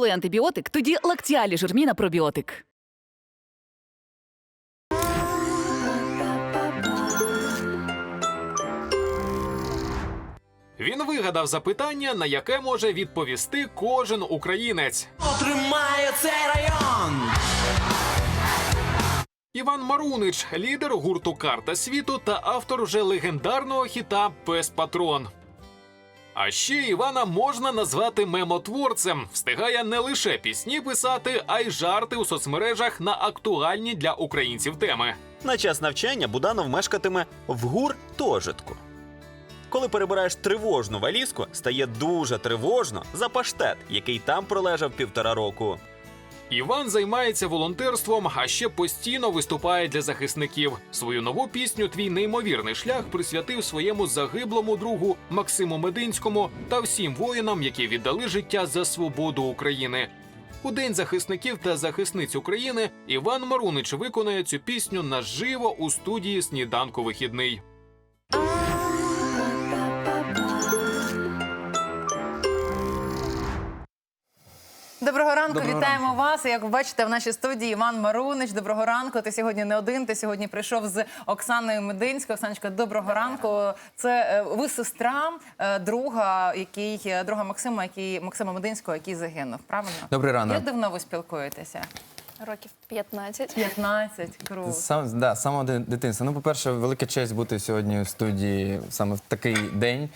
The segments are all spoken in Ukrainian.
Коли антибіотик, тоді лактіалі жирміна пробіотик. Він вигадав запитання, на яке може відповісти кожен українець. Отримає цей район. Іван Марунич, лідер гурту Карта світу та автор вже легендарного хіта Пес Патрон. А ще Івана можна назвати мемотворцем. Встигає не лише пісні писати, а й жарти у соцмережах на актуальні для українців теми. На час навчання Буданов мешкатиме в гуртожитку. Коли перебираєш тривожну валізку, стає дуже тривожно за паштет, який там пролежав півтора року. Іван займається волонтерством, а ще постійно виступає для захисників. Свою нову пісню Твій неймовірний шлях присвятив своєму загиблому другу Максиму Мединському та всім воїнам, які віддали життя за свободу України. У день захисників та захисниць України Іван Марунич виконує цю пісню наживо у студії Сніданку вихідний. Доброго ранку, Доброго вітаємо вас. Як ви бачите, в нашій студії Іван Марунич. Доброго ранку. Ти сьогодні не один. Ти сьогодні прийшов з Оксаною Мединською. Оксаночка, доброго ранку. Це е, ви сестра е, друга, який е, друга Максима, який Максима Мединського, який загинув. Правильно? Добрий ранок. Як давно ви спілкуєтеся? Років 15. 15. Круто. Сам да, з самого дитинства. Ну, по-перше, велика честь бути сьогодні в студії саме в такий день.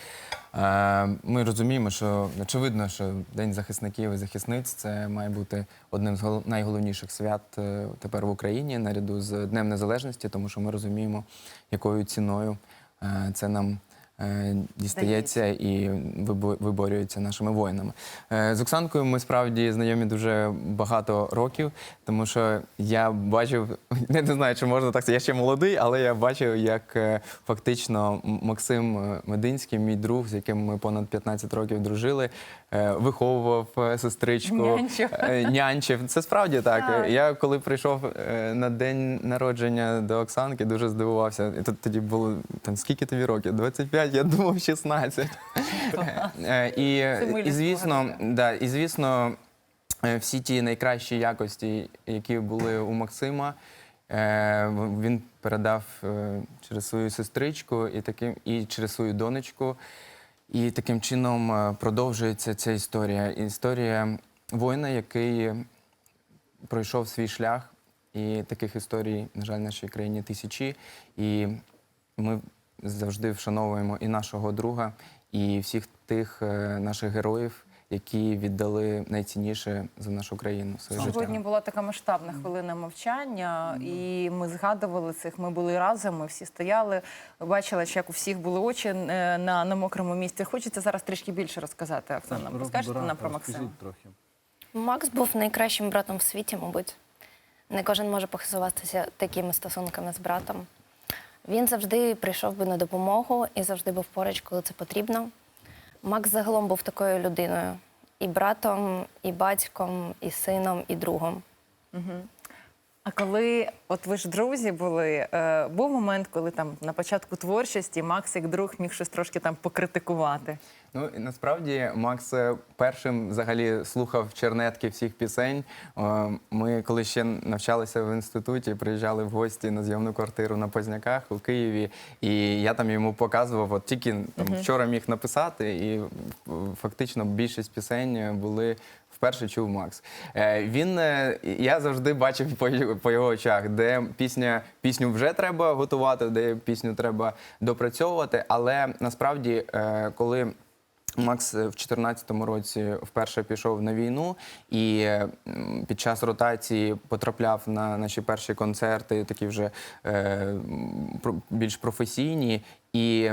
Е, Ми розуміємо, що очевидно, що День захисників і захисниць це має бути одним з гол- найголовніших свят е, тепер в Україні наряду з Днем Незалежності, тому що ми розуміємо, якою ціною е, це нам. Е, Дістається і вибо- виборюється нашими воїнами. Е, З Оксанкою ми справді знайомі дуже багато років, тому що я бачив, не, не знаю, чи можна так сказати, я ще молодий, але я бачив, як е, фактично Максим Мединський, мій друг, з яким ми понад 15 років дружили, виховував сестричку, Нянчив. нянчив. Це справді так. Так. Я коли прийшов на день народження до Оксанки, дуже здивувався. І тоді було там скільки тобі років? 25, я думав 16. Е, І, і звісно, да, і звісно, е, всі ті найкращі якості, які були у Максима. е, Він передав через свою сестричку і таким і через свою донечку. І таким чином продовжується ця історія. Історія воїна, який пройшов свій шлях. І таких історій, на жаль, в нашій країні тисячі. І ми завжди вшановуємо і нашого друга, і всіх тих е, наших героїв, які віддали найцінніше за нашу країну. Своє Сьогодні життя. була така масштабна хвилина мовчання, і ми згадували цих. Ми були разом, ми всі стояли, бачили, як у всіх були очі е, на, на мокрому місці. Хочеться зараз трішки більше розказати. Оксана, розкажете нам про Максима? трохи. Макс був найкращим братом в світі, мабуть. Не кожен може похизуватися такими стосунками з братом. Він завжди прийшов би на допомогу і завжди був поруч, коли це потрібно. Макс загалом був такою людиною: і братом, і батьком, і сином, і другом. А коли от ви ж друзі були, е, був момент, коли там на початку творчості Макс як друг міг щось трошки там покритикувати. Ну і насправді Макс е, першим взагалі слухав чернетки всіх пісень. Е, Ми коли ще навчалися в інституті, приїжджали в гості на зйомну квартиру на Позняках у Києві, і я там йому показував, от тільки там вчора міг написати, і е, фактично більшість пісень були. Вперше чув Макс. Він я завжди бачив по, його очах, де пісня пісню вже треба готувати, де пісню треба допрацьовувати. Але насправді, коли Макс е, в 2014 році вперше пішов на війну і під час ротації потрапляв на наші перші концерти, такі вже е, більш професійні. І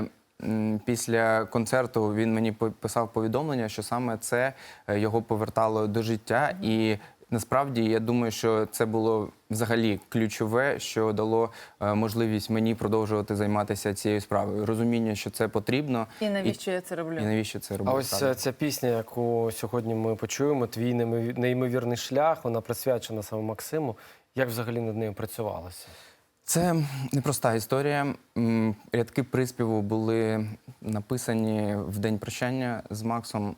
після концерту він мені писав повідомлення, що саме це е, його повертало до життя. І насправді я думаю, що це було взагалі ключове, що дало е, можливість мені продовжувати займатися цією справою. Розуміння, що це потрібно. І навіщо я це роблю? І навіщо це А ось ця, ця пісня, яку сьогодні ми почуємо, твій неймовірний шлях, вона присвячена саме Максиму. Як взагалі над нею працювалося? Це непроста історія. Рядки приспіву були написані в день прощання з Максом.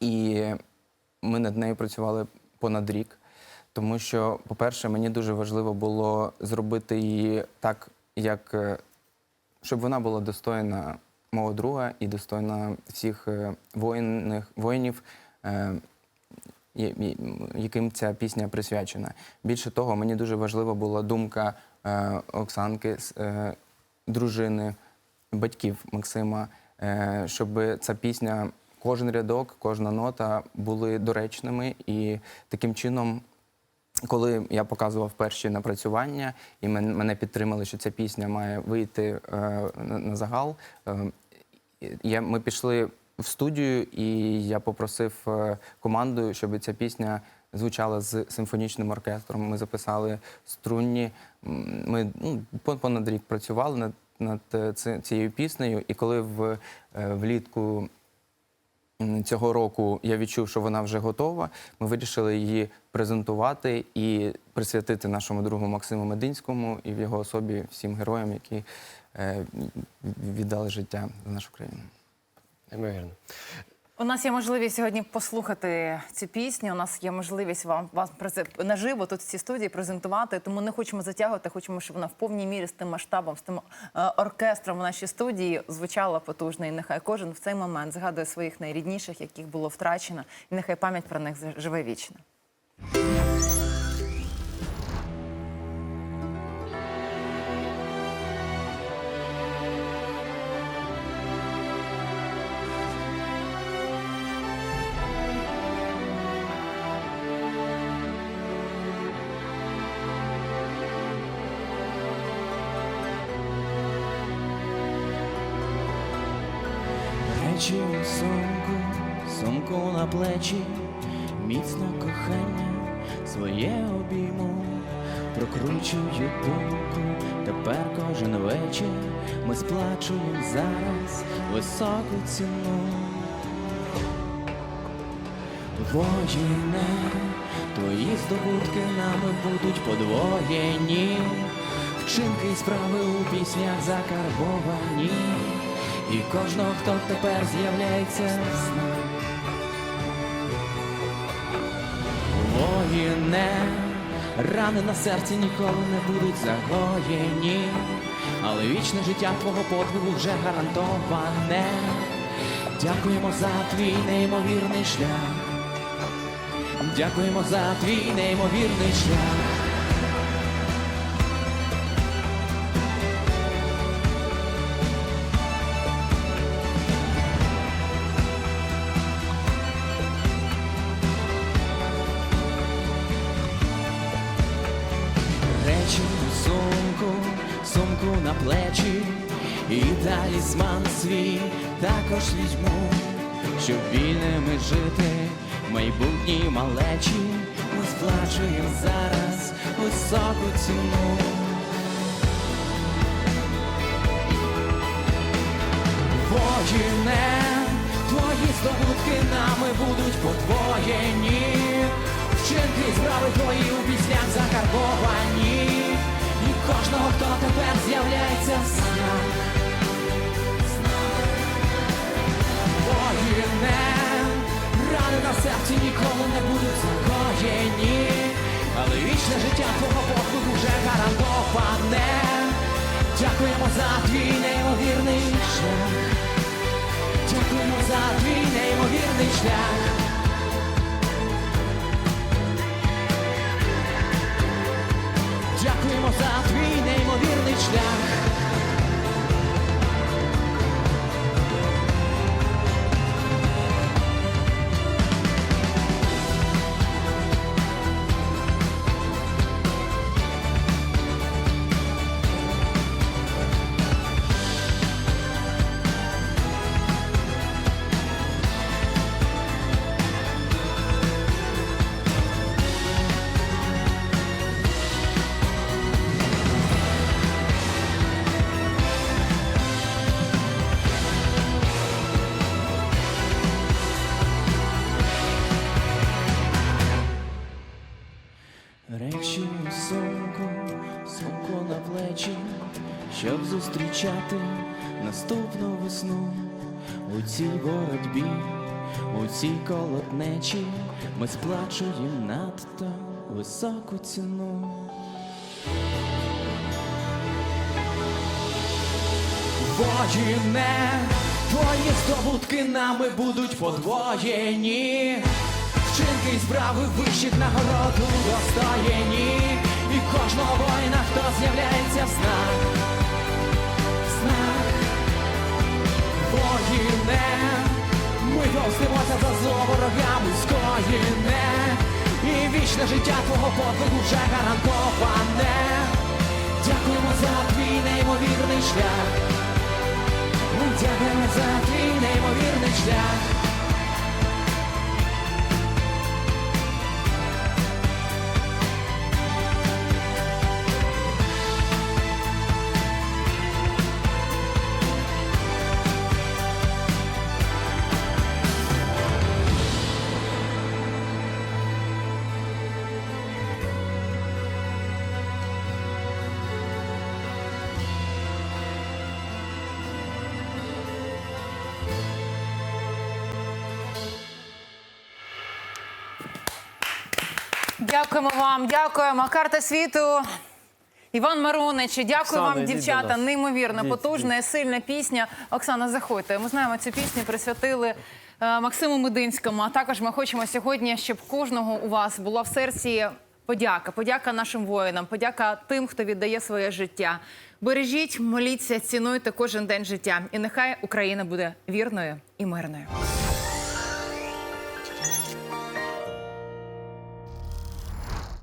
І ми над нею працювали понад рік, тому що, по-перше, мені дуже важливо було зробити її так, як е, щоб вона була достойна мого друга і достойна всіх е, воїнних, воїнів, е, яким ця пісня присвячена. Більше того, мені дуже важлива була думка Оксанки, дружини, батьків Максима, щоб ця пісня, кожен рядок, кожна нота були доречними і таким чином коли я показував перші напрацювання, і мене підтримали, що ця пісня має вийти е, на, загал. Е, ми пішли в студію, і я попросив е, команду, щоб ця пісня звучала з симфонічним оркестром. Ми записали струнні. Ми ну, понад рік працювали над, цією піснею, і коли в, влітку Цього року я відчув, що вона вже готова. Ми вирішили її презентувати і присвятити нашому другу Максиму Мединському і в його особі всім героям, які е, віддали життя за нашу країну. Неймовірно. У нас є можливість сьогодні послухати цю пісню. У нас є можливість вам вас наживо тут в цій студії презентувати. Тому не хочемо затягувати. Хочемо, щоб вона в повній мірі з тим масштабом, з тим е, оркестром в нашій студії звучала потужно. І нехай кожен в цей момент згадує своїх найрідніших, яких було втрачено, і нехай пам'ять про них живе вічно. Речі сумку, сумку на плечі, міцно кохання своє обійму, прокручую думку, тепер кожен вечір ми сплачуємо зараз високу ціну. Воїне, твої здобутки нами будуть подвоєні, вчинки й справи у піснях закарбовані. І кожного, хто тепер з'являється. Воїне, рани на серці ніколи не будуть загоєні, але вічне життя твого подвигу вже гарантоване. Дякуємо за твій неймовірний шлях. Дякуємо за твій неймовірний шлях. На плечі, і талісман свій також візьму, щоб вільними жити в майбутній малечі. Ми сплачуємо зараз високу ціну. Воїне, твої здобутки нами будуть подвоєні. Вчинки справи твої у піснях закарбовані. Хто тепер з'являється снах. Воїне, рани на серці ніколи не будуть загоєні. Але вічне життя твого подвигу вже гарантоване. Дякуємо за твій неймовірний шлях. Дякуємо за твій неймовірний шлях. Дякуємо за твій неймовірний шлях. Зустрічати наступну весну у цій боротьбі, у цій колотнечі ми сплачуємо надто високу ціну. Воїне, твої здобутки нами будуть подвоєні. Вчинки й справи вищих нагороду достоєні. І кожного воїна, хто з'являється в снах, ми повстимося за зло ворогами скоєне. І вічне життя твого подвигу вже гарантоване. Дякуємо за твій неймовірний шлях. Дякуємо за твій неймовірний шлях. Дякуємо вам, дякуємо. Карта світу. Іван Марунич, дякую Оксана, вам, дівчата. Неймовірно Йдіть, потужна, сильна пісня. Оксана, заходьте. Ми знаємо, цю пісню присвятили е, Максиму Мединському. А також ми хочемо сьогодні, щоб кожного у вас була в серці подяка. Подяка нашим воїнам, подяка тим, хто віддає своє життя. Бережіть, моліться, цінуйте кожен день життя. І нехай Україна буде вірною і мирною.